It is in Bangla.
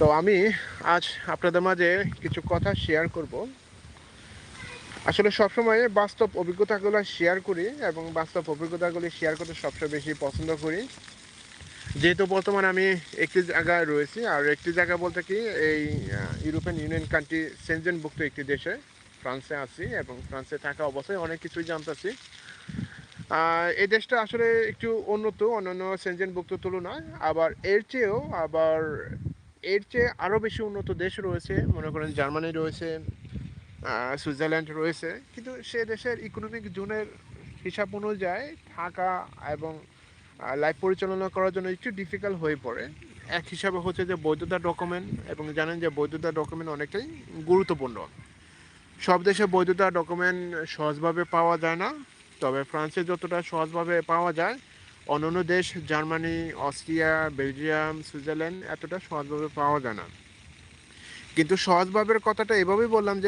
তো আমি আজ আপনাদের মাঝে কিছু কথা শেয়ার করব। আসলে সবসময় বাস্তব অভিজ্ঞতাগুলো শেয়ার করি এবং বাস্তব অভিজ্ঞতাগুলি শেয়ার করতে সবচেয়ে বেশি পছন্দ করি। যেহেতু বর্তমানে আমি একটি জায়গায় রয়েছি, আর একটি জায়গা বলতে কি, এই ইউরোপিয়ান ইউনিয়ন কান্ট্রি সেনজেনভুক্ত একটি দেশে, ফ্রান্সে আছি এবং ফ্রান্সে থাকা অবস্থায় অনেক কিছুই জানতেছি। এই দেশটা আসলে একটু উন্নত, অন্যান্য সেনজেনভুক্ত তুলনায়, আবার এর চেয়েও আবার এর চেয়ে আরও বেশি উন্নত দেশ রয়েছে, মনে করেন জার্মানি রয়েছে সুইজারল্যান্ড রয়েছে, কিন্তু সে দেশের ইকোনমিক জোনের হিসাব অনুযায়ী থাকা এবং লাইফ পরিচালনা করার জন্য একটু ডিফিকাল্ট হয়ে পড়ে। এক হিসাবে হচ্ছে যে বৈধতা ডকুমেন্ট এবং জানেন যে বৈধতা ডকুমেন্ট অনেকটাই গুরুত্বপূর্ণ। সব দেশে বৈধতা ডকুমেন্ট সহজভাবে পাওয়া যায় না, তবে ফ্রান্সে যতটা সহজভাবে পাওয়া যায় অন্যান্য দেশ, জার্মানি, অস্ট্রিয়া, বেলজিয়াম, সুইজারল্যান্ড, এতটা সহজভাবে পাওয়া যায় না। কিন্তু সহজভাবের কথাটা এভাবেই বললাম যে